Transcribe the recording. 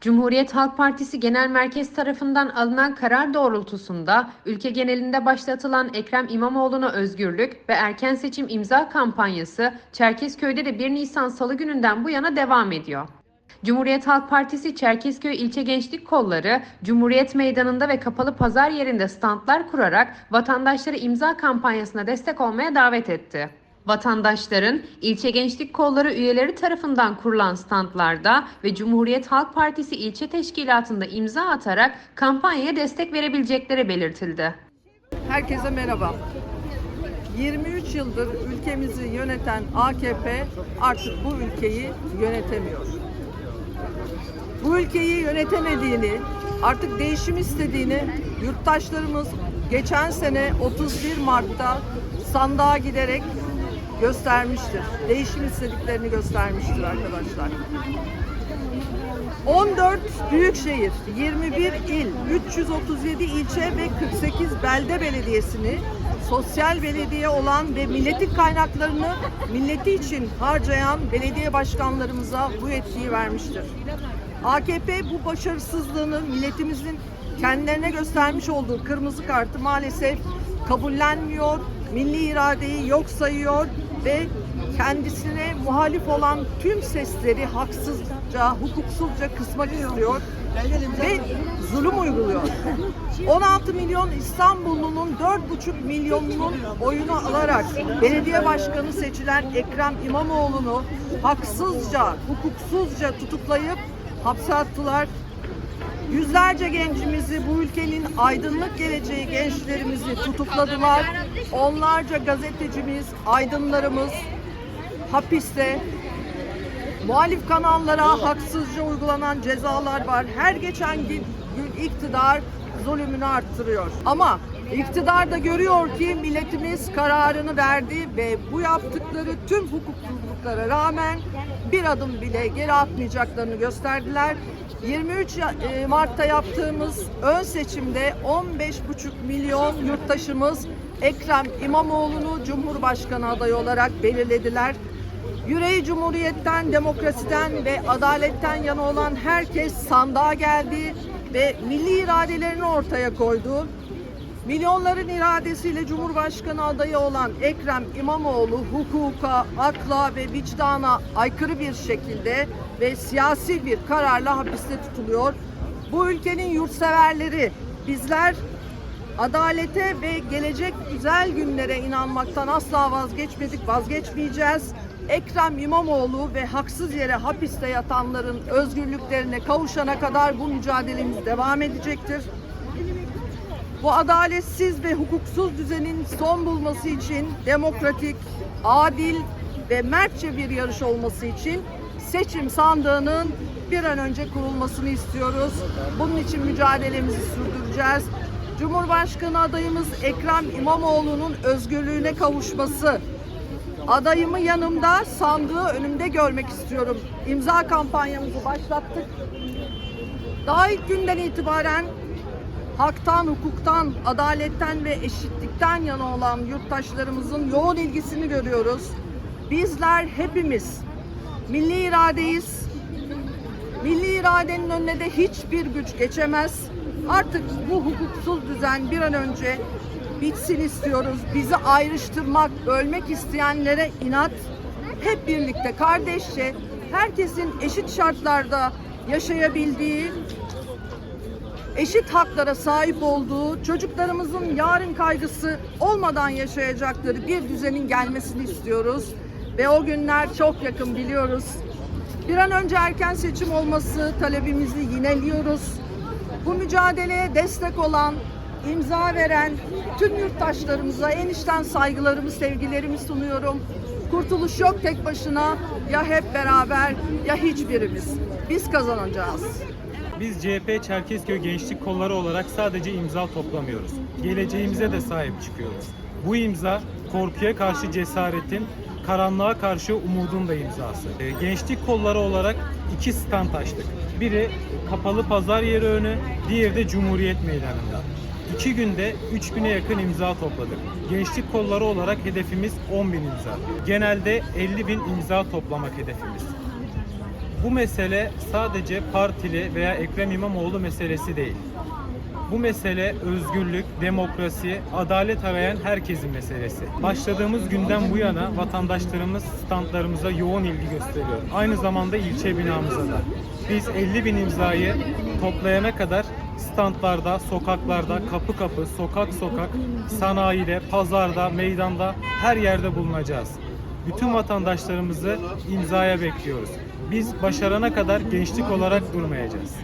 Cumhuriyet Halk Partisi Genel Merkez tarafından alınan karar doğrultusunda ülke genelinde başlatılan Ekrem İmamoğlu'na özgürlük ve erken seçim imza kampanyası Çerkezköy'de de 1 Nisan Salı gününden bu yana devam ediyor. Cumhuriyet Halk Partisi Çerkezköy İlçe Gençlik Kolları, Cumhuriyet Meydanı'nda ve kapalı pazar yerinde standlar kurarak vatandaşları imza kampanyasına destek olmaya davet etti. Vatandaşların ilçe gençlik kolları üyeleri tarafından kurulan standlarda ve Cumhuriyet Halk Partisi ilçe teşkilatında imza atarak kampanyaya destek verebilecekleri belirtildi. Herkese merhaba. 23 yıldır ülkemizi yöneten AKP artık bu ülkeyi yönetemiyor. Bu ülkeyi yönetemediğini, artık değişim istediğini yurttaşlarımız geçen sene 31 Mart'ta sandığa giderek göstermiştir. Değişim istediklerini göstermiştir arkadaşlar. 14 büyük şehir, 21 il, 337 ilçe ve 48 belde belediyesini sosyal belediye olan ve milletin kaynaklarını milleti için harcayan belediye başkanlarımıza bu yetkiyi vermiştir. AKP bu başarısızlığını milletimizin kendilerine göstermiş olduğu kırmızı kartı maalesef kabullenmiyor, milli iradeyi yok sayıyor ve kendisine muhalif olan tüm sesleri haksızca, hukuksuzca kısmak istiyor ve zulüm uyguluyor. 16 milyon İstanbullunun 4,5 milyonunun oyunu alarak belediye başkanı seçilen Ekrem İmamoğlu'nu haksızca, hukuksuzca tutuklayıp hapse attılar. Yüzlerce gencimizi, bu ülkenin aydınlık geleceği gençlerimizi tutukladılar. Onlarca gazetecimiz, aydınlarımız hapiste. Muhalif kanallara haksızca uygulanan cezalar var. Her geçen gün, gün iktidar zulümünü arttırıyor. Ama iktidar da görüyor ki milletimiz kararını verdi ve bu yaptıkları tüm hukuksuzluklara rağmen bir adım bile geri atmayacaklarını gösterdiler. 23 ya- e, Mart'ta yaptığımız ön seçimde 15,5 milyon yurttaşımız Ekrem İmamoğlu'nu Cumhurbaşkanı adayı olarak belirlediler. Yüreği Cumhuriyet'ten, demokrasiden ve adaletten yana olan herkes sandığa geldi ve milli iradelerini ortaya koydu. Milyonların iradesiyle Cumhurbaşkanı adayı olan Ekrem İmamoğlu hukuka, akla ve vicdana aykırı bir şekilde ve siyasi bir kararla hapiste tutuluyor. Bu ülkenin yurtseverleri bizler adalete ve gelecek güzel günlere inanmaktan asla vazgeçmedik, vazgeçmeyeceğiz. Ekrem İmamoğlu ve haksız yere hapiste yatanların özgürlüklerine kavuşana kadar bu mücadelemiz devam edecektir. Bu adaletsiz ve hukuksuz düzenin son bulması için demokratik, adil ve mertçe bir yarış olması için seçim sandığının bir an önce kurulmasını istiyoruz. Bunun için mücadelemizi sürdüreceğiz. Cumhurbaşkanı adayımız Ekrem İmamoğlu'nun özgürlüğüne kavuşması, adayımı yanımda, sandığı önümde görmek istiyorum. İmza kampanyamızı başlattık. Daha ilk günden itibaren haktan, hukuktan, adaletten ve eşitlikten yana olan yurttaşlarımızın yoğun ilgisini görüyoruz. Bizler hepimiz milli iradeyiz. Milli iradenin önüne de hiçbir güç geçemez. Artık bu hukuksuz düzen bir an önce bitsin istiyoruz. Bizi ayrıştırmak, bölmek isteyenlere inat, hep birlikte kardeşçe herkesin eşit şartlarda yaşayabildiği eşit haklara sahip olduğu, çocuklarımızın yarın kaygısı olmadan yaşayacakları bir düzenin gelmesini istiyoruz. Ve o günler çok yakın biliyoruz. Bir an önce erken seçim olması talebimizi yineliyoruz. Bu mücadeleye destek olan, imza veren tüm yurttaşlarımıza en içten saygılarımı, sevgilerimi sunuyorum. Kurtuluş yok tek başına, ya hep beraber ya hiçbirimiz. Biz kazanacağız. Biz CHP Çerkezköy Gençlik Kolları olarak sadece imza toplamıyoruz. Geleceğimize de sahip çıkıyoruz. Bu imza korkuya karşı cesaretin, karanlığa karşı umudun da imzası. Ee, Gençlik kolları olarak iki stand açtık. Biri kapalı pazar yeri önü, diğeri de Cumhuriyet Meydanı'nda. İki günde 3000'e yakın imza topladık. Gençlik kolları olarak hedefimiz 10.000 imza. Genelde 50.000 imza toplamak hedefimiz. Bu mesele sadece partili veya Ekrem İmamoğlu meselesi değil. Bu mesele özgürlük, demokrasi, adalet arayan herkesin meselesi. Başladığımız günden bu yana vatandaşlarımız standlarımıza yoğun ilgi gösteriyor. Aynı zamanda ilçe binamıza da. Biz 50 bin imzayı toplayana kadar standlarda, sokaklarda, kapı kapı, sokak sokak, sanayide, pazarda, meydanda her yerde bulunacağız. Bütün vatandaşlarımızı imzaya bekliyoruz. Biz başarana kadar gençlik olarak durmayacağız.